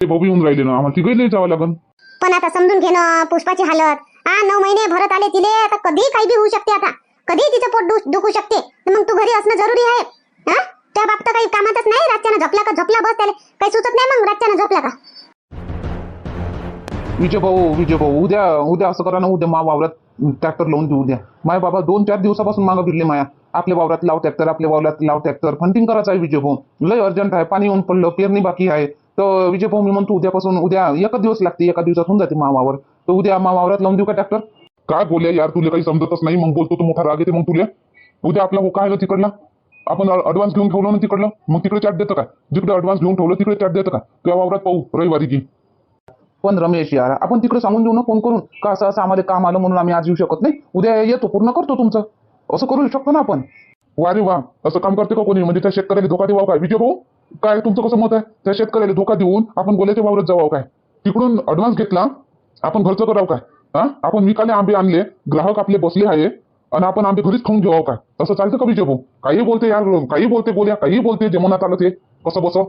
ते भाऊ येऊन राहिले ना. आम्हाला तिघे नाही जावं लागन. पण आता समजून घे ना पुष्पाची हालत. हा नऊ महिने भरत आले तिले आता कधी काही बी होऊ शकते आता. कधी तिचं पोट दुखू शकते. तर मग तू घरी असणं जरुरी आहे. हा? त्या बाबतीत काही कामातच नाही रातच्यानं झोपला का? झोपला बस त्याला. काही सुचत नाही मग रातच्यानं झोपला का? विजय भाऊ विजय भाऊ उद्या उद्या असं करा ना उद्या मा वावरात ट्रॅक्टर लावून देऊ उद्या. माय बाबा दोन चार दिवसापासून मागं फिरले माया. आपल्या वावरात लाव ट्रॅक्टर आपल्या वावरात लाव ट्रॅक्टर फंटिंग करायचं आहे विजय भाऊ. लय अर्जंट आहे. पाणी येऊन पडलं पेरणी बाकी आहे. तर विजय मी म्हणतो उद्यापासून उद्या एकच दिवस लागते एका दिवसात होऊन जाते मा वावर तर उद्या मा वावरात लावून देऊ का ट्रॅक्टर काय बोलल्या यार तुला काही समजतच नाही मग बोलतो तो मोठा राग येते मग तुला. उद्या आपला हो काय आलं तिकडला? आपण अडव्हान्स घेऊन ठेवलं ना तिकडलं? मग तिकडे चॅट देतं का? जिकडे अडव्हान्स घेऊन ठेवलं तिकडे चॅट देतं का? किंवा वावरात पाहू रविवारी की. पण रमेश यार आपण तिकडे सांगून देऊ ना फोन करून. का असं असं आम्हाला काम आलं म्हणून आम्ही आज येऊ शकत नाही? उद्या येतो पूर्ण करतो तुमचं. असं करू शकतो ना आपण? हो, वा रे वा. असं काम करते का कोणी? म्हणजे त्या शेतकऱ्याला धोका देऊ काय? विजय भाऊ काय तुमचं कसं मत आहे? त्या शेतकऱ्याला धोका देऊन आपण गोल्याच्या वावरात जावं काय? तिकडून ऍडव्हान्स घेतला आपण घरचं करावं काय? हा? आपण विकाले आंबे आणले ग्राहक आपले बसले आहे आणि आपण आंबे घरीच खाऊन घेऊ काय? असं चालतं का विजय भाऊ? काही बोलते यार काही बोलते गोल्या काही बोलते जे मनात आलं ते. कसं बसं?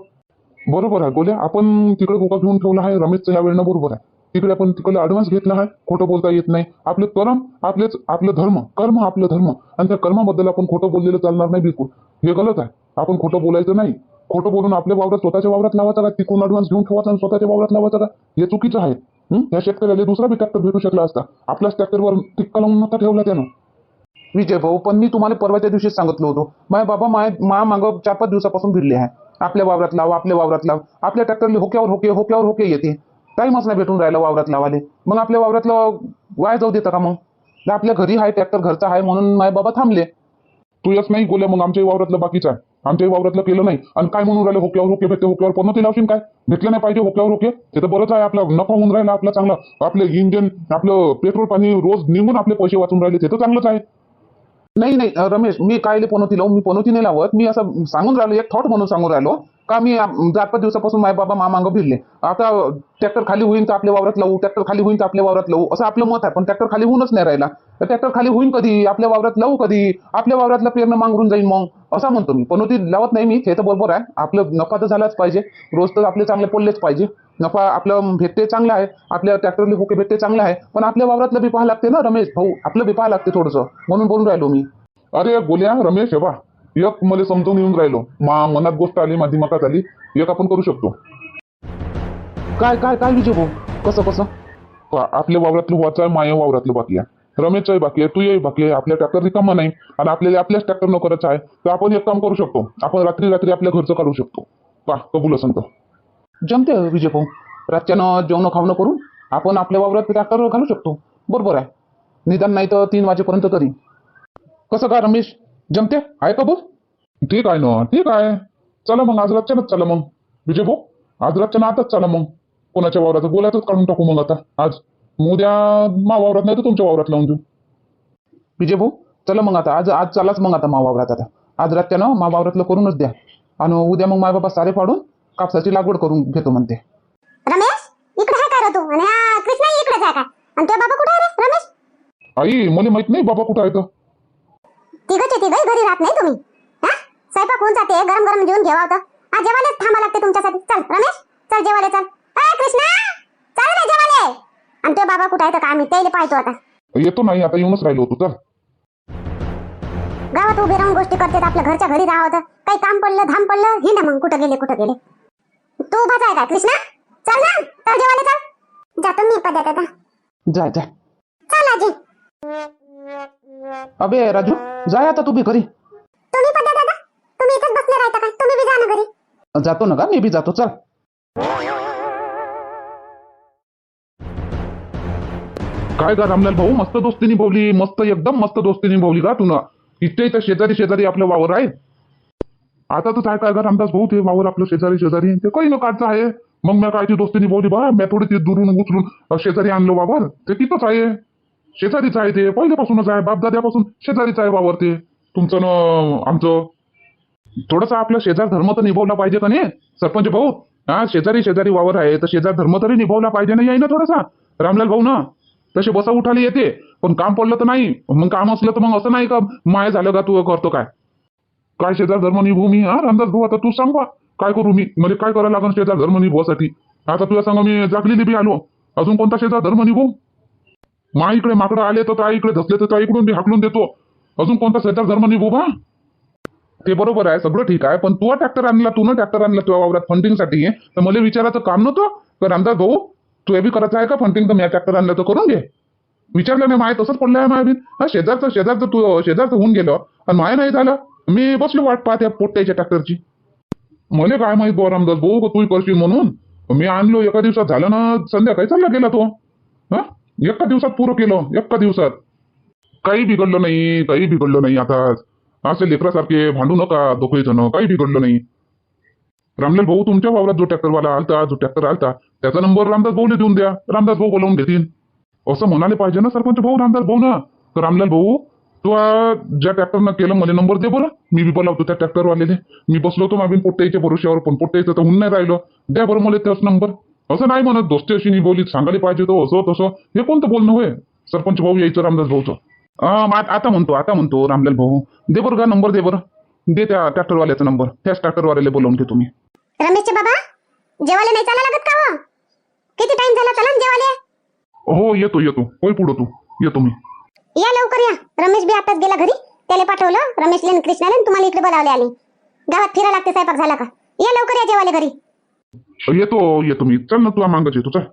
बरोबर आहे गोल्या. आपण तिकडे धोका घेऊन ठेवला आहे रमेशचं या वेळेनं बरोबर आहे. तिकडे आपण तिकडे ऍडव्हान्स घेतला आहे खोटं बोलता येत नाही. आपलं कर्म आपलेच आपलं धर्म कर्म आपलं धर्म. आणि त्या कर्माबद्दल आपण खोटं बोललेलं चालणार नाही बिलकुल. हे गलत आहे. आपण खोटं बोलायचं नाही. खोटं बोलून आपल्या वावरात स्वतःच्या वावरात लावायचा का? तिकडून ऍडव्हान्स घेऊन ठेवायचा आणि स्वतःच्या वावरात लावायचा का? हे चुकीचं आहे. हं? या शेतकऱ्याला दुसरा बी ट्रॅक्टर भेटू शकला असता. आपल्याच ट्रॅक्टरवर टिक्का लावून नका ठेवला त्यानं. विजय भाऊ पण मी तुम्हाला परवाच्या दिवशीच सांगितलं होतो. माय बाबा माय मा मागं चार पाच दिवसापासून भिडले आहे. आपल्या वावरात लाव आपल्या वावरात लाव. आपल्या ट्रॅक्टरला होक्यावर होके होक्यावर होके येते. टाईमच नाही भेटून राहिला वावरात लावाले मग आपल्या वावरातलं वाय जाऊ देतं का मग? आपल्या घरी आहे ट्रॅक्टर घरचा आहे म्हणून माय बाबा थांबले. तू येस नाही गोल्या मग आमच्या वावरातलं बाकीचं आहे. आमच्या वावरातलं केलं नाही. आणि काय म्हणून राहिलं होक्यावर होके भेटते होक्यावर पण ते लावशील काय? भेटलं नाही पाहिजे होक्यावर होके. ते तर बरंच आहे आपला. नफा होऊन राहिला आपला चांगला. आपलं इंजन आपलं पेट्रोल पाणी रोज निघून आपले पैसे वाचून राहिले ते तर चांगलंच आहे. नाही नाही रमेश मी कायले पनोती लावू? मी पनोती नाही लावत. मी असं सांगून राहिलो एक थॉट म्हणून सांगून राहिलो. का मी चार पाच दिवसापासून माय बाबा मामांग फिरले आता ट्रॅक्टर खाली होईन तर आपल्या वावरात लावू ट्रॅक्टर खाली होईन तर आपल्या वावरात लावू असं आपलं मत आहे. पण ट्रॅक्टर खाली होऊनच नाही राहिला. तर ट्रॅक्टर खाली होईन कधी? आपल्या वावरात लावू कधी? आपल्या वावरातलं पेरणं मांगरून जाईन मग. असं म्हणतो मी. पण ती लावत नाही मी. हे तर बरोबर आहे. आपलं नफा तर झालाच पाहिजे. रोज तर आपले चांगले पडलेच पाहिजे. नफा आपलं भेटते चांगलं आहे. आपल्या ट्रॅक्टरले होके भेटते चांगलं आहे. पण आपल्या वावरातलं बी पाहा लागते ना रमेश भाऊ. आपलं बी पाहा लागते थोडंसं. म्हणून बोलून राहिलो मी. अरे बोल्या रमेश हे बा एक मला समजून येऊन राहिलो. मा मनात गोष्ट आली माझी मतात आली एक आपण करू शकतो. काय काय काय विजय भाऊ? कसं कसं? आपल्या वावरातलं आहे माया वावरातलं बाकी आहे. रमेशचंही बाकी आहे तूही बाकी आहे आपल्या ट्रॅक्टर रिकामा नाही. आणि आपल्याला आपल्याच ट्रॅक्टर न करायचं आहे. तर आपण एक काम करू शकतो. आपण रात्री रात्री आपल्या घरचं काढू शकतो. पा कबूल असं तर. जमते विजय भाऊ. रातच्यानं जेवण खावणं करून आपण आपल्या वावरात ट्रॅक्टर घालू शकतो. बरोबर आहे. निदान नाही तर तीन वाजेपर्यंत तरी. कसं काय रमेश? जमते? आहे का बोल? ठीक आहे ना ठीक आहे. चला मग आज रातच्यानंच चला मग. विजय भाऊ आज रातच्यानं आताच चला मग. कोणाच्या वावरात बोलायचंच काढून टाकू मग आता. आज. उद्या मा वावरात नाही तर तुमच्या वावरात लावून देऊ. विजय भाऊ चला मग आता. आज आज चलाच मग आता मा वावरात आता. आज रातच्यानं मा वावरातलं करूनच द्या. आणि उद्या मग माय बाबा सारे फाडून कापसाची लागवड करून घेतो म्हणते. रमेश इकडे आहे का रे तू? आणि हा कृष्णा इकडेच आहे का? आणि तो बाबा कुठे आहे रे रमेश? आई मला माहीत नाही बाबा कुठं आहे तर तिघचे तिघही घरी राहत नाही तुम्ही. हा? स्वयंपाक होऊन जाते गरम गरम जेवून घेवा होतं. आज जेवायलाच थांबा लागते तुमच्यासाठी. चल रमेश चल जेवायला चल. अय कृष्णा! चल ना जेवायला. आणि तो बाबा कुठे आहे तर का आम्ही त्याला पाहतो आता. येतो नाही आता येऊनच राहिलो होतो तर गावात उभे राहून गोष्टी करतात आपल्या घरच्या घरी राहावं होतं. काही काम पडलं धाम पडलं ही ना मग कुठं गेले कुठं गेले. तू उभाच आहे का कृष्णा. चल ना चल जेवायला चल. जातो मी पद्यात आता जाय जाय चल आजी. अबे राजू जाय आता तू बी घरी. तुम्ही पद्यात आता तुम्ही इथेच बसले राहता का तुम्ही बी जा ना घरी. जातो ना का? मी बी जातो. चल. काय का रामलाल भाऊ? मस्त दोस्ती निभावली मस्त एकदम मस्त दोस्ती निभावली का तुला इथे इथं शेजारी शेजारी आपलं वावर आहे. आता तर काय काय का रामदास भाऊ? ते वावर आपलं शेजारी शेजारी ते काही न काढचं आहे. मग मी काय ती दोस्ती निभावली बा मी थोडी ते दुरून उचलून शेजारी आणलं वावर. ते तिथंच आहे. शेजारीच आहे ते. पहिल्यापासूनच आहे. बापदाद्यापासून शेजारीच आहे वावर ते तुमचं न आमचं. थोडासा आपला शेजार धर्म तर निभावला पाहिजे का नाही? सरपंच भाऊ हा शेजारी शेजारी वावर आहे तर शेजार धर्म तरी निभावला पाहिजे ना याय ना थोडासा? रामलाल भाऊ ना तसे बसा उठाले येते. पण काम पडलं तर नाही. मग काम असलं तर मग असं नाही का माय झालं का तू करतो काय? काय शेजार धर्म निभू मी? हा रामदास भाऊ आता तू सांग बा काय करू मी? मला काय करायला लागेल शेजार धर्म निभवासाठी? आता तुला सांगा मी जागलेली बी आलो. अजून कोणता शेजार धर्म निभाऊ मा इकडे माकडं आले तर त्या इकडे धसले तर त्या इकडून बी हाकलून देतो. अजून कोणता शेजार धर्म निघू बा ते बरोबर आहे सगळं ठीक आहे पण तू ट्रॅक्टर आणला तू ना ट्रॅक्टर आणला तुझ्या वावरात फंडिंगसाठी तर मला विचारायचं काम नव्हतं? तर रामदास भाऊ तू हे बी करायचं आहे का फंडिंग तर मी ट्रॅक्टर आणलं तर करून घे. विचारलं नाही माय तसंच पडलं आहे माय बी. हा शेजारचं शेजारचं तू शेजारचं होऊन गेलं. आणि माय नाही झालं. मी बसलो वाट पाहत या पोट्ट्याच्या ट्रॅक्टरची मला काय माहीत बुवा रामदास भाऊ तू करशील म्हणून? मी आणलो एका दिवसात झालं ना संध्याकाळी चालला गेला तो. हा? एका दिवसात पुरं केलं. एका दिवसात. काही बिघडलं नाही काही बिघडलं नाही आता. असे लेकरासारखे भांडू नका दोघे जण काही बिघडलं नाही. रामलाल भाऊ तुमच्या वावरात जो ट्रॅक्टरवाला आलता जो ट्रॅक्टर आलता त्याचा नंबर रामदास भाऊने देऊन द्या. रामदास भाऊ बोलावून घेतील. असं म्हणाले पाहिजे ना सरपंच भाऊ रामदास भाऊ ना? तर रामलाल भाऊ तू ज्या ट्रॅक्टरनं केलं मला नंबर दे बरं. मी बी बोलावतो त्या ट्रॅक्टरवालेले मी बसलो होतो मागील पोट्ट्याच्या भरोश्यावर पण पोट्ट्याचं तर होऊन नाही राहिलं. द्या बरं मला त्याच नंबर. असं नाही म्हणत दोस्ती अशी नाही बोलीत सांगायला पाहिजे तो असं तसं. हे कोणतं बोलणं होय? सरपंच भाऊ यायचं रामदास भाऊचं. आता म्हणतो आता म्हणतो रामलाल भाऊ. दे बरं का नंबर दे बरं. दे त्या ट्रॅक्टरवाल्याचा नंबर. त्याच ट्रॅक्टरवाल्याला बोलावून घे तुम्ही. रमेशचे बाबा जेवायला नाही चाला लागत का हो? किती टाइम झाला? चला जेवायला. हो येतो येतो. होय पुढं तू. येतो मी. या लवकर या. रमेश बी आताच गेला घरी. त्याला पाठवलं रमेशले कृष्णाले तुम्हाला इकडे बोलावले आले. गावात फिरा लागते स्वयंपाक झाला का? या लवकर या जेवायला घरी. येतो येतो मी. चल ना तुला मागच येतो चल.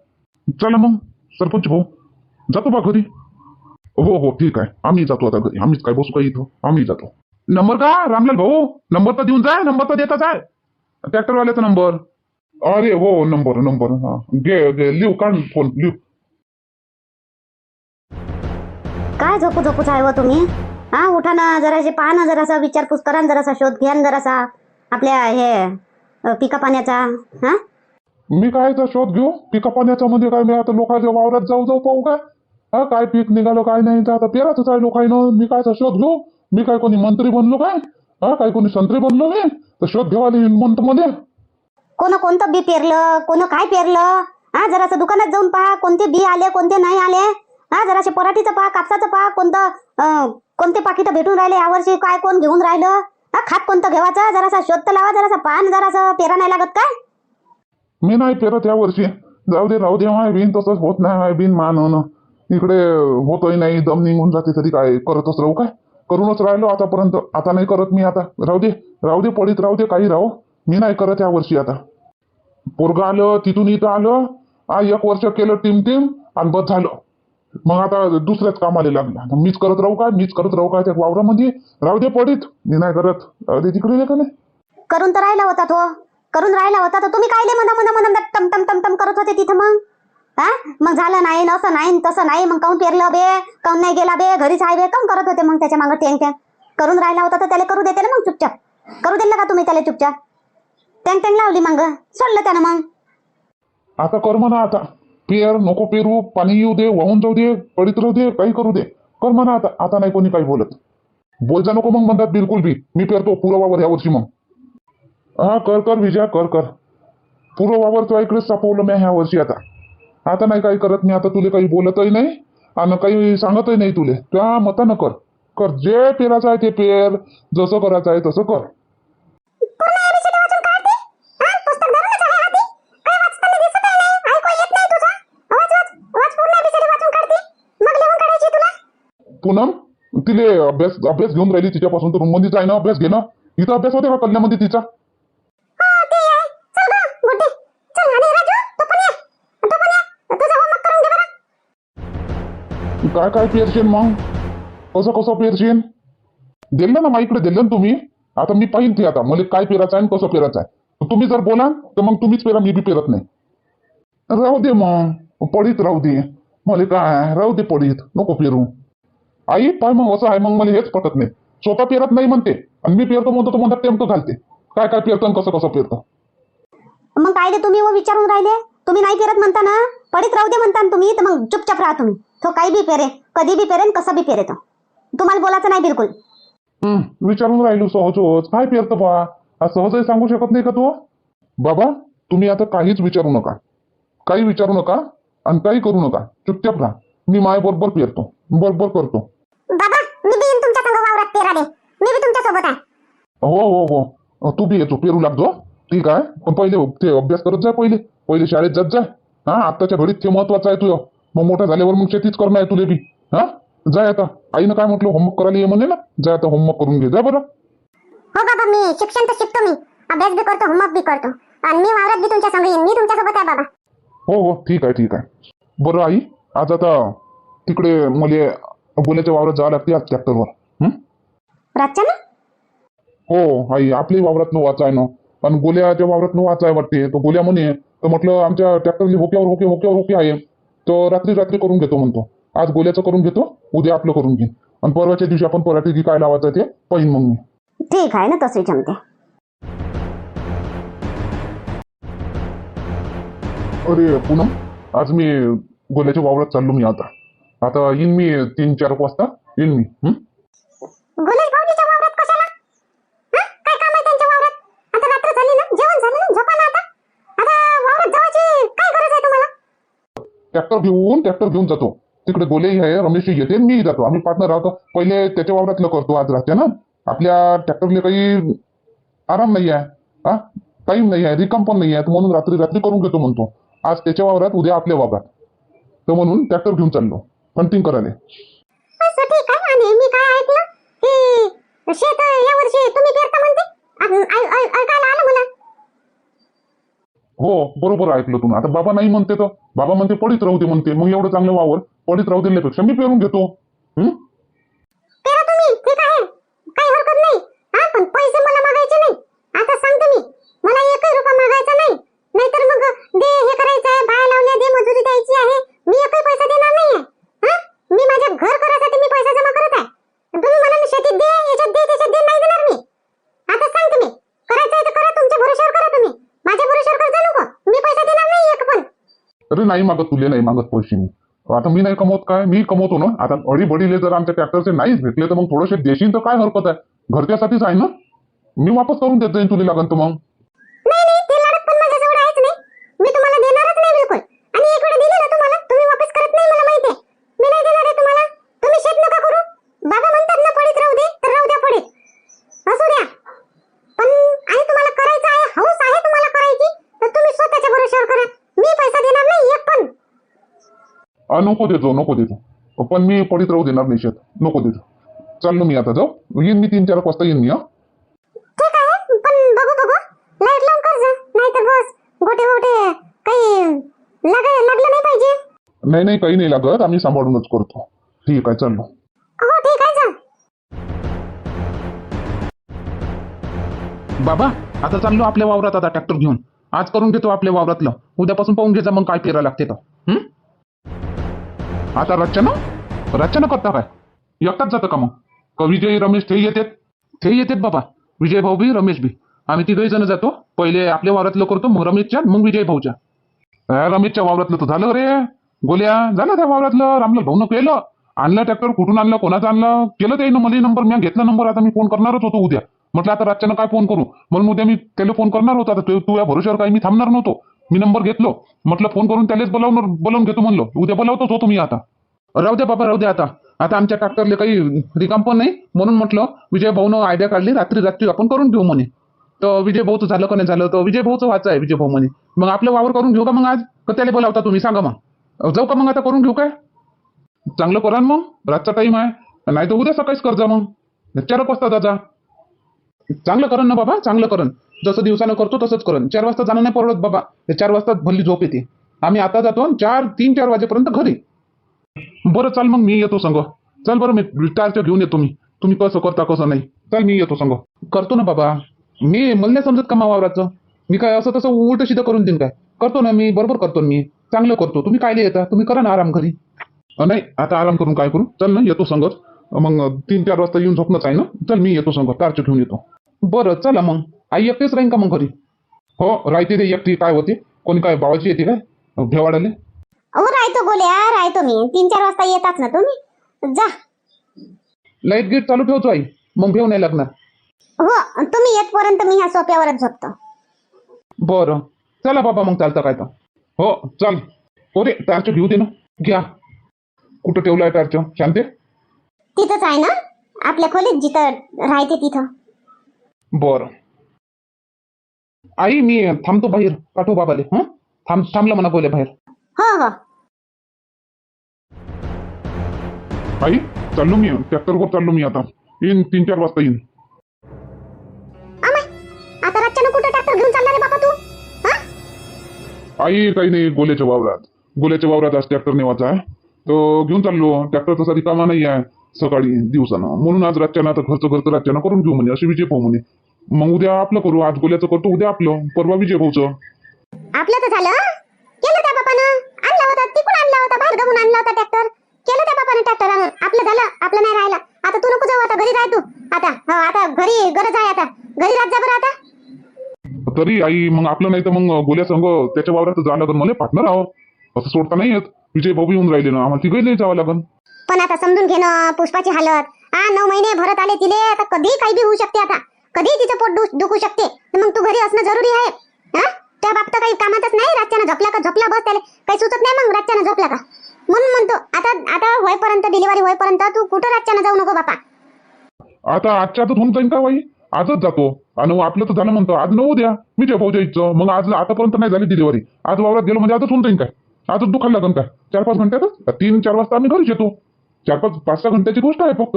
चला मग. सरपंच भाऊ. जातो बा घरी. हो हो ठीक आहे. आम्ही जातो आता घरी. आम्हीच काय बसू काय इथं? आम्ही जातो. नंबर का? रामलाल भाऊ नंबर तर देऊन जाय नंबर तर देता जाय. ट्रॅक्टरवाल्याचा नंबर. अरे हो नंबर नंबर. हा. घे घे लिहू काढ फोन लिहू. काय झोपू झोपू आहे हो व तुम्ही? हा उठा ना जरासे पहा ना जरासा विचारपूस करा ना जरासा शोध घ्या ना जरासा. आपल्या हे पिका पाण्याचा हा? मी काय तर शोध घेऊ? पिका पाण्याच्या मध्ये काय मी आता लोकांच्या वावरात जाऊ जाऊ पाहू काय? हा काय पीक निघालं काय नाही तर आता पेराच आहे लोकांना. मी काय तर शोध घेऊ? मी काय कोणी मंत्री बनलो काय? हा काय कोणी संत्री बनलो मी? तर शोध घेवाली म्हणतो मध्ये कोण कोणतं बी पेरलं? कोण काय पेरलं? हा जरासं दुकानात जाऊन पहा कोणते बी आले कोणते नाही आले. हा जरासे पराठीचं पहा कापसाचं पहा कोणतं कोणते पाकिटं भेटून राहिले यावर्षी काय कोण घेऊन राहिलं? हा खात कोणतं घेवायचं जरासा शोध तर लावा जरासा पान जरासं पेरा नाही लागत काय? मी नाही पेरत या वर्षी जाऊ दे राहू दे माय बिन तसंच होत नाही माय बिन मान इकडे होतोय नाही दम निघून जाते तरी काय करतच राहू काय? करूनच राहिलो आतापर्यंत आता नाही करत मी आता. राहू दे राहू दे पडीत राहू दे काही राहू. मी नाही करत या वर्षी आता. पोरगा आलं तिथून इथं आलं आ एक वर्ष केलं टीम टीम आणि बस झालं. मग आता दुसऱ्याच कामाला लागला. मीच करत राहू काय मीच करत राहू काय त्या वावरामध्ये? राहू दे पडीत. मी नाही करत. राहू दे तिकडे का नाही? करून तर राहिला होता तो. करून राहिला होता तर तुम्ही कायले मना म्हणा म्हणा टम टम टम टम करत होते तिथं मग? हा? मग झालं नाही असं नाही तसं नाही मग काऊन पेरलं बे? काऊन नाही गेला बे? घरीच आहे बे? काऊन करत होते मग त्याच्या मागं टँग टँग करून राहिला होता तर त्याला करू देते ना मग चुपचाप. करू दिलं का तुम्ही त्याला चुपचाप? टँग टँग लावली मग? सोडलं त्यानं मग? आता कर म्हणा आता. पेर नको पेरू पाणी येऊ दे वाहून जाऊ दे पडित राहू दे काही करू दे. कर म्हणा आता. आता नाही कोणी काही बोलत. बोलजा नको मग म्हणतात बिलकुल बी. मी पेरतो पुरावावर वावर वर्षी मग. हा कर कर विजया कर कर. पुरं वावर तुला इकडेच सापवलं मी ह्या वर्षी आता. आता नाही काही करत मी आता तुले काही बोलतही नाही आणि काही सांगतही नाही तुले. त्या मतानं कर. कर जे पेराचं आहे ते पेर जसं करायचं आहे तसं कर. पूनम तिले अभ्यास अभ्यास घेऊन राहिली तिच्यापासून. तर रूममध्ये जाय ना अभ्यास घेणं इथं अभ्यास होते का कल्याणमध्ये तिचा? काय काय पेरशील मग? कसं कसं पेरशील? दिलं ना माईकडे दिलं ना तुम्ही? आता मी पाहिन ते आता. मला काय पेरायचं आहे आणि कसं पेरायचं आहे. तुम्ही जर बोला तर मग तुम्हीच पेरा मी बी पेरत नाही. राहू दे मग. पडीत राहू दे. मला काय राहू दे पडीत. नको पेरू. आई पाय मग असं आहे मग मला हेच पटत नाही. स्वतः पेरत नाही म्हणते. आणि मी पेरतो म्हणतो तो म्हणतात टेमकं घालते. काय काय पेरतो आणि कसं कसं पेरतो? मग काय दे तुम्ही विचारून राहिले? तुम्ही नाही पेरत म्हणता ना? पडीत राहू दे म्हणता तुम्ही तर मग चुपचाप राहा तुम्ही. तो काही बी पेरे कधी बी पेरेन कसं बी पेरे तो तुम्हाला बोलायचं नाही बिलकुल. विचारून राहिलो सहज सहज काय पेरतं बा? आज सहजही सांगू शकत नाही का तू? बाबा तुम्ही आता काहीच विचारू नका. काही विचारू नका आणि काही करू नका. चुपचाप राहा. मी माय बरोबर पेरतो. बरोबर करतो. बाबा मी बी तुमच्या संग वावरात पेराले. मी बी तुमच्यासोबत आहे. हो हो हो. तू बी येतो. पेरू लागतो. ठीक आहे. पण पहिले ते अभ्यास करत जा पहिले. पहिले शाळेत जात जा. हा आत्ताच्या घडीत ते महत्वाचं आहे तुझं. मग मोठा झाल्यावर मग शेतीच करणं आहे तुले बी. हा? जाय आता. आईनं काय म्हटलं? होमवर्क करायला ये म्हणे ना. जाय आता होमवर्क करून घे. जा बरं. हो बाबा मी शिक्षण तर शिकतो मी. अभ्यास बी करतो होमवर्क बी करतो. आणि मी वावरात बी तुमच्या संग येईन. मी तुमच्यासोबत आहे बाबा. हो हो. ठीक आहे ठीक आहे. बरं आई आज आता तिकडे मले गोल्याच्या वावरात जावं लागते आज ट्रॅक्टरवर हं? रातच्या ना हो आई. आपली वावरात न वाचाय ना. आणि गोल्याच्या वावरात न वाचाय वाटते. तो गोल्या म्हणे तर म्हटलं आमच्या ट्रॅक्टरले होक्यावर होके होक्यावर होके आहे. तर रात्री रात्री करून घेतो म्हणतो. आज गोल्याचं करून घेतो उद्या आपलं करून घेईन. आणि परवाच्या दिवशी आपण पराठी की काय लावायचं ते पाहिन मग मी ठीक आहे ना तसे जमते. अरे पूनम आज मी गोल्याच्या वावरात चाललो मी आता. आता येईन मी तीन चार वाजता. येईन मी हं? गुलेश भाऊजीच्या वावरात कशाला हा? काय काम आहे त्यांच्या वावरात आता रात्र झाली ना जेवण झालं ना झोपा ना आता आता वावरात जायची काय गरज आहे तुम्हाला ट्रॅक्टर घेऊन ट्रॅक्टर घेऊन जातो. तिकडे गोलेही आहे रमेशही येते मी जातो. आम्ही पार्टनर राहतो. पहिले त्याच्या वावरातलं करतो आज राहते ना. आपल्या ट्रॅक्टरले काही आराम नाही आहे हा? टाईम नाही आहे रिकम पण नाही आहे तर म्हणून रात्री रात्री करून घेतो म्हणतो. आज त्याच्या वावरात उद्या आपल्या वावरात. तर म्हणून ट्रॅक्टर घेऊन चाललो. हंटिंग करायला. शेत यावर्षी तुम्ही पेरता म्हणते? ऐकायला आलं मला. हो बरोबर ऐकलं तुम्ही. आता बाबा नाही म्हणते तर? बाबा म्हणते पडीत राहू दे म्हणते. मग एवढं चांगलं वावर पडीत राहू दिल्यापेक्षा मी पेरून घेतो. हम्म पेरा तुम्ही. ठीक आहे. काही हरकत नाही. हा पण पैसे मला मागायचे नाही. आता सांगते मी. मला एकही रुपया मागायचा नाही. नाहीतर मग दे हे करायचं आहे. बाया लावल्या दे मजुरी द्यायची आहे. मी एकही पैसा देणार नाही हा मी माझ्या घर करायसाठी मी पैसा जमा करत आहे तुम्ही मला शेतीत दे याच्यात दे त्याच्यात दे नाही देणार मी आता सांगते मी करायचं आहे तर करा तुमच्या भरोश्यावर करा तुम्ही माझ्या भरोश्यावर कर्ज नको मी पैसा देणार नाही एक पण अरे नाही मागत तुले नाही मागत पैसे मी. आता मी नाही कमवत काय? मी कमवतो ना? आता अडी बडीले जर आमच्या ट्रॅक्टरचे नाहीच भेटले तर मग थोडेसे देशील तर काय हरकत आहे? घरच्यासाठीच आहे ना? मी वापस करून देत जाईन तुला लागन तर मग नाही नाही ते लाडत पण माझ्याजवळ आहेच नाही मी तुम्हाला देणारच नाही बिलकुल आणि एक वेळ दिले ना तुम्हाला तुम्ही वापस करत नाही मला माहिती आहे मी नाही देणार आहे तुम्हाला तुम्ही शेत नका करू बाबा म्हणतात ना पडीत राहू दे तर राहू द्या पडीत असू द्या पण आणि तुम्हाला करायचं आहे हौस आहे तुम्हाला करायची तर तुम्ही स्वतःच्या भरोश्यावर करा मी पैसा देणार नाही एक पण आ, नको देतो नको देतो. पण मी पडीत राहू देणार नाही शेत. नको देतो. चाललो मी आता जाऊ. येईन मी तीन चार वाजता येईन मी हा. ठीक आहे पण बघू बघू. लाइट लावून कर जा. नाही तर बस गोटे गोटे काही लाग लागलं नाही पाहिजे. नाही नाही काही नाही लागत. आम्ही सांभाळूनच करतो. ठीक आहे चाललो. हो ठीक आहे जा. बाबा आता चाललो आपल्या वावरात आता ट्रॅक्टर घेऊन. आज करून घेतो आपल्या वावरातलं. उद्यापासून पाहून घे जा मग काय पेरा लागते तर. हं? आता रचना? रचना करता काय? एकटाच जातं का मग? का विजय रमेश ते येतात? ते येतात बाबा. विजय भाऊ बी रमेश बी. आम्ही तिघही जण जातो. पहिले आपल्या वावरातलं करतो मग रमेशच्या मग विजय भाऊच्या. रमेशच्या वावरातलं तर झालं रे. गोल्या झालं त्या वावरातलं. रामलाल भाऊनं केलं. आणलं ट्रॅक्टर कुठून आणलं कोणाचं आणलं? केलं ते. मला नंबर मी घेतला नंबर. आता मी फोन करणारच होतो उद्या. म्हटलं आता रातच्यानं काय फोन करू? म्हणून उद्या मी त्याला फोन करणार होतो. आता तू या भरोश्यावर काही मी थांबणार नव्हतो. मी नंबर घेतलो. म्हटलं फोन करून त्यालाच बोलावून बोलावून घेतो म्हणलो. उद्या बोलावतोच होतो मी आता. राहू द्या बाबा राहू द्या आता. आता आमच्या ट्रॅक्टरले काही रिकाम पण नाही. म्हणून म्हटलं विजय भाऊनं आयडिया काढली रात्री रात्री आपण करून घेऊ म्हणे. तर विजय भाऊचं झालं का नाही झालं? तर विजय भाऊचं व्हायचं आहे विजय भाऊ म्हणे. मग आपलं वावर करून घेऊ का मग आज? का त्याला बोलावता तुम्ही? सांगा मग. जाऊ का मग आता करून घेऊ काय? चांगलं करा मग. रातचा टाईम आहे. नाही तर उद्या सकाळीच कर जा मग. चार वाजता दादा चांगलं करण ना बाबा चांगलं करण जसं दिवसानं करतो तसंच करण चार वाजता जाणं नाही परवडत बाबा. ते चार वाजता भल्ली झोप येते. आम्ही आता जातो आणि चार तीन चार वाजेपर्यंत घरी. बरं चाल मग मी येतो संग. चल बरं मी टार्च घेऊन येतो मी. तुम्ही कसं करता कसं नाही. चल मी येतो संग. करतो ना बाबा. मी मला नाही समजत का मावावराचं मी काय असं तसं उलट सिधं करून देईन काय? करतो ना मी बरोबर करतो मी. चांगलं करतो. तुम्ही काय येता? तुम्ही करा ना आराम घरी. नाही आता आराम करून काय करू? चल ना येतो संगत मग तीन चार वाजता येऊन झोपणंच आहे ना? चल मी येतो संग. टार्च घेऊन येतो. बरं चला मग. आई एकटेच राहीन का मग घरी हो राहते ते एकटी काय होते? कोणी काय बाबाची येते काय? भेवाडाले हो राहतो गोल्या राहतो मी. तीन चार वाजता येतात ना तुम्ही? जा. लाईट गेट चालू ठेवतो आई. मग भेव नाही लागणार. हो तुम्ही येतपर्यंत मी ह्या सोप्यावरच झोपतो. बरं. चला बाबा मग चालतं काय तर. हो चाल. हो रे टार्च घेऊ दे ना. घ्या. कुठं ठेवलाय टार्च शांते? तिथंच आहे ना? आपल्या खोलीत जिथं राहते तिथं. बरं. आई मी थांबतो बाहेर. पाठव बाबाले हं? थांब थांबला म्हणा बोले बाहेर. हो हो. आई चाललो मी. ट्रॅक्टरवर चाललो मी आता. येईन तीन चार वाजता येईन. अमाय आता रातच्यानं कुठं ट्रॅक्टर घेऊन चालला रे बाबा तू? हा? आई काही नाही गोल्याच्या वावरात. गोल्याच्या वावरात आज ट्रॅक्टर नेवायचा आहे. तो घेऊन चाललो. ट्रॅक्टर तसा रिकामा नाही आहे. सकाळी दिवसानं. म्हणून आज रातच्यानं आता घरचं घरचं रातच्यानं करून घेऊ म्हणे. असे विजय भाऊ म्हणे. मग उद्या आपलं करू आज गोल्याचं करतो उद्या आपलं. परवा विजय भाऊचं. आपलं तर झालं. हं? केलं त्या बापानं. आणला होता तिकडून आणला होता बाहेर गमून आणला होता ट्रॅक्टर. केलं त्या बापानं ट्रॅक्टर आपलं झालं आपलं नाही राहिलं. आता तू नको जाऊ आता घरी राह तू. आता हो आता घरी गरज आहे आता. घरी राहत जा बरं आता. तरी आई मग आपलं नाही तर मग गोल्या संघ त्याच्या वावरात जावं लागेल मला पार्टनर आहो. असं सोडता नाही येत. विजय भाऊ येऊन राहिले ना. आम्हाला तिघही जावं लागेल पण आता समजून घेणं पुष्पाची हालत. हा नऊ महिने भरत आले तिले आता कधी काही बी होऊ शकते आता. कधी तिचं पोट दुखू शकते. मग तू घरी असणं जरुरी आहे. हा? त्या बाबत काही कामातच नाही रातच्यानं झोपला का? झोपला बस त्याला. काही सुचत नाही मग रातच्यानं झोपला का? म्हणून म्हणतो आता आता होईपर्यंत डिलिव्हरी होईपर्यंत तू कुठं रातच्यानं जाऊ नको बापा? आता आजच्या तर होऊन जाईन का बाई? आजच जातो. आणि आपलं तर झालं म्हणतो आज नऊ द्या. विजय भाऊच्या इच्छा मग आज आतापर्यंत नाही झाली डिलिव्हरी आज वावरात गेलो म्हणजे आजच होऊन जाईन काय आजच दुखायला लागेल काय चार पाच घंट्यातच? तीन चार वाजता आम्ही घरीच येतो. चार पाच पाच सहा घंट्याची गोष्ट आहे फक्त.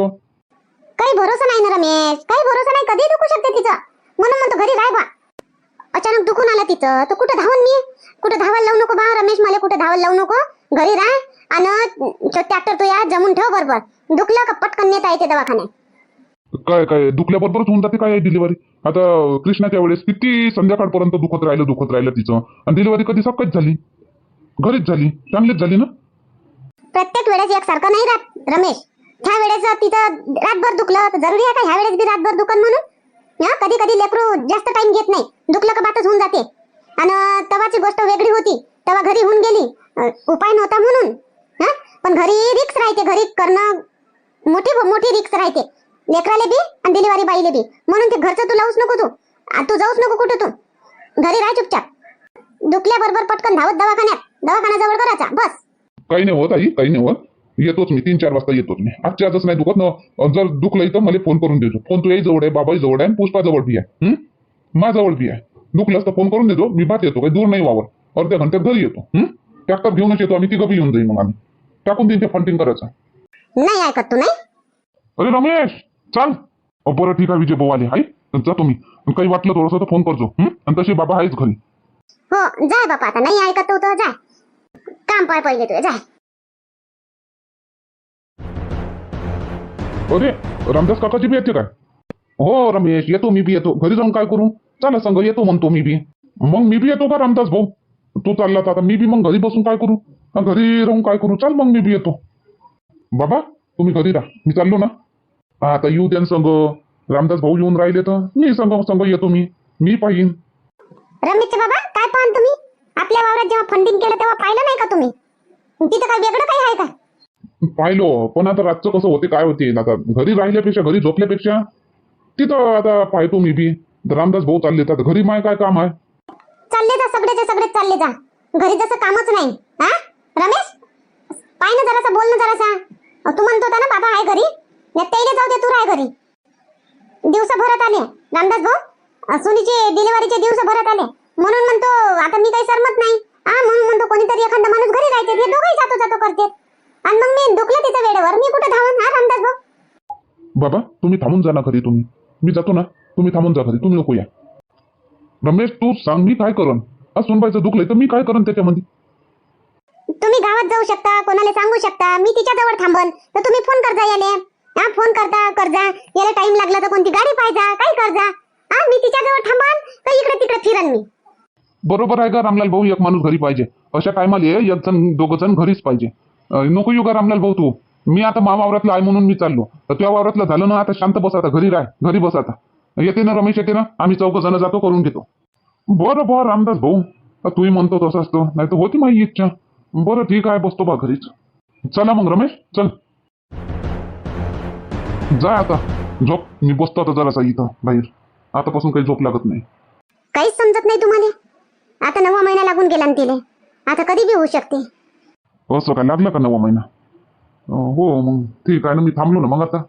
काही भरोसा नाही ना रमेश. काही भरोसा नाही. कधी दुखू शकते तिचं. म्हणून म्हणतो घरी राह बा. अचानक दुखून आलं तिचं. तर कुठं धावून मी कुठं धावायला लावू नको बा रमेश? मला कुठं धावायला लावू नको? घरी राह आणि ट्रॅक्टर तू या जमून ठेव बरोबर. दुखलं का? पटकन नेता येते दवाखान्यात. काय काय? दुखल्याबरोबरच होऊन जाते काय डिलिव्हरी आता कृष्णाच्या वेळेस किती संध्याकाळपर्यंत दुखत राहिलं दुखत राहिलं तिचं. आणि डिलिव्हरी कधी सकाळीच झाली. घरीच झाली. चांगलीच झाली ना? प्रत्येक वेळेस एकसारखं नाही राहत रमेश. ह्या वेळेस तिथं रातभर दुखलं तर जरुरी आहे का ह्या वेळेस बी रातभर दुखन म्हणून? हा? कधी कधी लेकरू जास्त टाइम घेत नाही. दुखलं का बातच होऊन जाते. आणि तवाची गोष्ट वेगळी होती. तेव्हा घरी होऊन गेली. उपाय नव्हता म्हणून. हा? पण घरी रिक्स राहते. घरी करणं मोठी मोठी रिक्स राहते. लेकराले बी आणि डिलिव्हरी बाईले बी. म्हणून ते घरचं तू लावूच नको तू. तू जाऊच नको कुठं तू. घरी राह चुपचाप. दुखल्याबरोबर पटकन धावत दवाखान्यात. दवाखान्याजवळ करायचा. बस. काही नाही होत आई काही नाही होत येतोच मी तीन चार वाजता येतोच मी. आजच्या आजच नाही दुखत ना जर दुखलं तर मला फोन करून देतो फोन तुझ्याही जवळ आहे बाबाही जवळ आहे पुष्पाजवळ बी आहे. हं? माझ्याजवळ बी आहे. दुखलंच तर फोन करून देतो मी बात येतो काही दूर नाही वावर. अर्ध्या घंट्यात घरी येतो. हं? ट्रॅक्टर घेऊनच येतो आम्ही तिघं बी येऊन जाईल मग आम्ही. टाकून देईन ते फंटिंग करायचं. नाही ऐकत तू नाही? अरे रमेश चाल. बरं ठीक आहे विजय भाऊ आले. हाय जातो मी. काही वाटलं थोडंसं तर फोन करतो? आणि तसे बाबा आहेच घरी. हो जाय बापा आता. नाही ऐकत तू तर जाय. काम पाय पहिले तू जाय. अरे रामदास काकाची बी येते काय? हो रमेश येतो मी बी येतो. घरी जाऊन काय करू? चला संग येतो म्हणतो मी बी. मग मी बी येतो का रामदास भाऊ? तू चालला तर आता मी बी मग घरी बसून काय करू? घरी राहून काय करू? चल मग मी बी येतो. बाबा तुम्ही घरी राहा. मी चाललो ना. हा, आता येऊ द्या संघ संग. रामदास भाऊ येऊन राहिले तर मी संग संघ येतो मी. मी पाहिन. रमेश बाबा काय पाहन तुम्ही? आपल्या वावरात जेव्हा फंडिंग केलं तेव्हा पाहिलं नाही का तुम्ही? तिथं काय वेगळं काही आहे का? पाहिलो. पण आता रातचं कसं होते काय होते? आता घरी राहिल्यापेक्षा घरी झोपल्यापेक्षा तिथं आता पाहतो मी बी. रामदास भाऊ चालले तर घरी माय काय काम आहे? चालले जा सगळेचे सगळेच चालले जा. घरी जसं कामच नाही. हा? रमेश? पाय ना जरासा बोल ना जरासा. तू म्हणतो ना बाबा आहे घरी. या जाऊ दे तू राय घरी. दिवस भरत आले. रामदास भाऊ सुनीचे डिलिव्हरीचे दिवस भरत आले. म्हणून म्हणतो आता मी काही सरमत नाही. हा म्हणून म्हणतो कोणीतरी एखादा माणूस घरी राहते. हे दोघंही जातो जातो करते आणि मग मी दुखलं तिच्या वेळेवर. मी कुठं धावन हा रामदास भाऊ? बाबा तुम्ही थांबून जा ना घरी तुम्ही. मी जातो ना. तुम्ही थांबून जा घरी. तुम्ही नको या. रमेश तू सांग मी काय करन आज सुनबाईचं दुखलंय तर मी काय करन त्याच्यामध्ये तुम्ही गावात जाऊ शकता कोणाला सांगू शकता. मी तिच्याजवळ थांबन. तर तुम्ही फोन करजा याले. हा फोन करता करजा. याला टाइम लागला तर कोणती गाडी पाहिजा काय करजा? हा मी तिच्याजवळ थांबन तर इकडे तिकडे फिरन मी. बरोबर आहे का रामलाल भाऊ? एक माणूस घरी पाहिजे. अशा टायमाला एक जण दोघं जण घरीच पाहिजे. नको युगा रामलाल भाऊ तू. मी आता मा वावरातला आहे म्हणून मी चाललो. तर त्या वावरातलं झालं ना आता शांत बस आता घरी राह घरी बस आता. येते ना रमेश येते ना? आम्ही चौघ जण जातो करून घेतो. बरं बरं रामदास भाऊ. तूही म्हणतो तसं असतो. नाही तर होती माझी इच्छा. बरं ठीक आहे बसतो बा घरीच. चला मग रमेश चल. जा आता. झोप. मी बसतो आता जरासा इथं बाहेर. आतापासून काही झोप लागत नाही. काहीच समजत नाही तुम्हाला. आता नवा महिना लागून गेला ना तिले. आता कधी बी होऊ शकते. असं काय लागलं का नवा महिना अं, हो मग ठीक आहे ना मी थांबलो ना मग आता